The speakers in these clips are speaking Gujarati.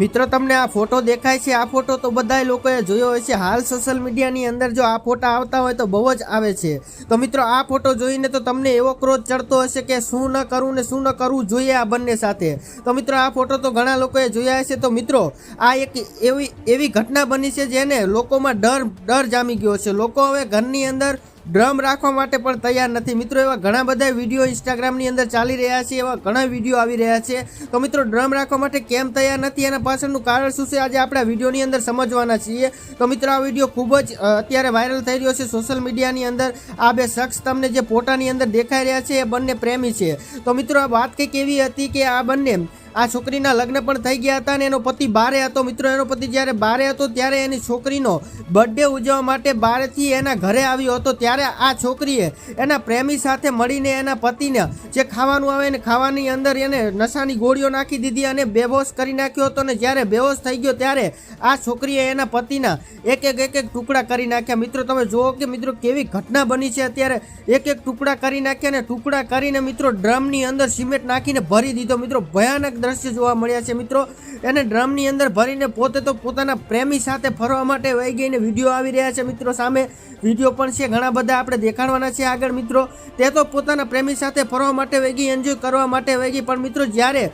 મિત્રો, તમને આ ફોટો દેખાય છે? આ ફોટો તો બધા લોકોએ જોયો હોય છે હાલ સોશિયલ મીડિયાની અંદર જો આ ફોટા આવતા હોય તો બહુ જ આવે છે. તો મિત્રો, આ ફોટો જોઈને તો તમને એવો ક્રોધ ચડતો હશે કે શું ન કરવું ને શું ન કરવું જોઈએ આ બંને સાથે. તો મિત્રો, આ ફોટો તો ઘણા લોકોએ જોયા હશે. તો મિત્રો, આ એક એવી એવી ઘટના બની છે જેને લોકોમાં ડર ડર જામી ગયો છે. લોકો હવે ઘરની અંદર ડ્રમ રાખવા માટે પણ તૈયાર નથી. મિત્રો, એવા ઘણા બધા વીડિયો ઇન્સ્ટાગ્રામની અંદર ચાલી રહ્યા છે, એવા ઘણા વીડિયો આવી રહ્યા છે. તો મિત્રો, ડ્રમ રાખવા માટે કેમ તૈયાર નથી? એના પાછળનું કારણ શું છે? આજે આપણે વિડીયોની અંદર સમજવાના છીએ. તો મિત્રો, આ વીડિયો ખૂબ જ અત્યારે વાયરલ થઈ રહ્યો છે સોશિયલ મીડિયાની અંદર. આ બે શખ્સ તમને જે ફોટાની અંદર દેખાઈ રહ્યા છે, એ બંને પ્રેમી છે. તો મિત્રો, આ વાત કંઈક એવી હતી કે આ બંને, આ છોકરીના લગ્ન પણ થઈ ગયા હતા અને એનો પતિ બારે હતો. મિત્રો, એનો પતિ જ્યારે બારે હતો, ત્યારે એની છોકરીનો બર્થડે ઉજવવા માટે બારેથી એના ઘરે આવ્યો હતો. ત્યારે આ છોકરીએ એના પ્રેમી સાથે મળીને એના પતિને જે ખાવાનું આવે ને ખાવાની અંદર એને નશાની ગોળીઓ નાખી દીધી અને બેહોશ કરી નાખ્યો હતો ને જ્યારે બેહોશ થઈ ગયો ત્યારે આ છોકરીએ એના પતિના એક એક એક એક ટુકડા કરી નાખ્યા. મિત્રો, તમે જુઓ કે મિત્રો કેવી ઘટના બની છે અત્યારે. એક એક ટુકડા કરી નાખ્યા અને ટુકડા કરીને મિત્રો ડ્રમની અંદર સિમેન્ટ નાખીને ભરી દીધો. મિત્રો, ભયાનક દ્રશ્ય જોવા મળ્યા છે મિત્રો. એને ડ્રમની અંદર ભરીને પોતે તો પોતાના પ્રેમી સાથે ફરવા માટે વહી ગઈને વીડિયો આવી રહ્યા છે મિત્રો સામે. વીડિયો પણ છે, ઘણા બધા આપણે દેખાડવાના છે આગળ, મિત્રો. તે તો પોતાના પ્રેમી સાથે ફરવા માટે વેગી એન્જોય કરવા માટે વેગી. પણ મિત્રો, જ્યારે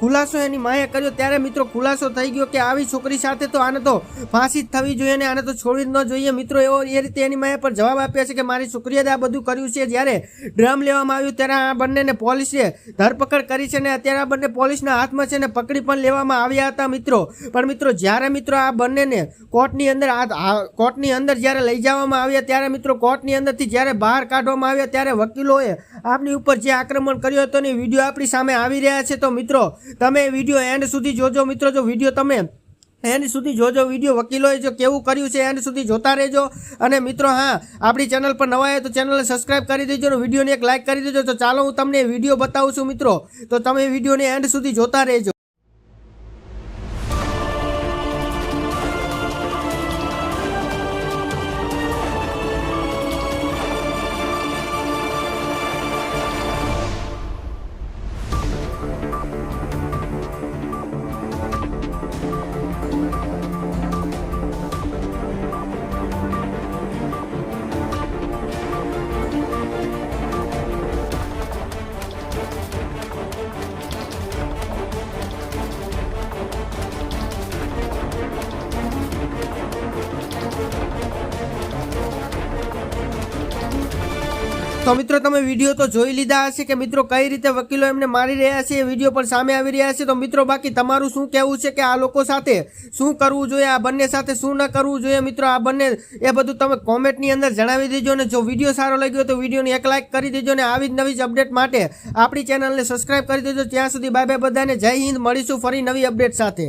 ખુલાસો એની માએ કર્યો, ત્યારે મિત્રો ખુલાસો થઈ ગયો કે આવી છોકરી સાથે તો આને તો ફાંસી જ થવી જોઈએ ને આને તો છોડવી જ ન જોઈએ. મિત્રો, એવો એ રીતે એની માએ પણ જવાબ આપ્યા છે કે મારી છોકરીએ આ બધું કર્યું છે. જ્યારે ડ્રમ લેવામાં આવ્યું, ત્યારે આ બંનેને પોલીસે ધરપકડ કરી છે ને અત્યારે આ બંને પોલીસના હાથમાં છે ને પકડી પણ લેવામાં આવ્યા હતા મિત્રો. પણ મિત્રો, જ્યારે મિત્રો આ બંનેને કોર્ટની અંદર કોર્ટની અંદર જ્યારે લઈ જવામાં આવ્યા, ત્યારે મિત્રો કોર્ટની અંદરથી જ્યારે બહાર કાઢવામાં આવ્યા ત્યારે વકીલોએ આપની ઉપર જે આક્રમણ કર્યું હતું ને વીડિયો આપણી સામે આવી રહ્યા છે. તો મિત્રો, તમે વીડિયો એન્ડ સુધી જોજો. મિત્રો, જો વીડિયો તમે એન્ડ સુધી જોજો, વીડિયો વકીલોએ જો કેવું કર્યું છે એન્ડ સુધી જોતા રહેજો. અને મિત્રો, હા, આપણી ચેનલ પર નવા આવ્યા તો ચેનલને સબસ્ક્રાઇબ કરી દેજો અને વિડીયોને એક લાઇક કરી દેજો. તો ચાલો હું તમને વીડિયો બતાવું છું, મિત્રો. તો તમે વિડીયોને એન્ડ સુધી જોતા રહેજો. તો મિત્રો, તમે વીડિયો તો જોઈ લીધા હશે કે મિત્રો કઈ રીતે વકીલો એમને મારી રહ્યા છે, એ વીડિયો પણ સામે આવી રહ્યા છે. તો મિત્રો, બાકી તમારું શું કહેવું છે કે આ લોકો સાથે શું કરવું જોઈએ, આ બંને સાથે શું ન કરવું જોઈએ? મિત્રો, આ બંને, એ બધું તમે કોમેન્ટની અંદર જણાવી દેજો અને જો વીડિયો સારો લાગ્યો તો વિડીયોને એક લાઇક કરી દેજો અને આવી જ નવી જ અપડેટ માટે આપણી ચેનલને સબસ્ક્રાઇબ કરી દેજો. ત્યાં સુધી બાય બાય બધાને જય હિન્દ. મળીશું ફરી નવી અપડેટ સાથે.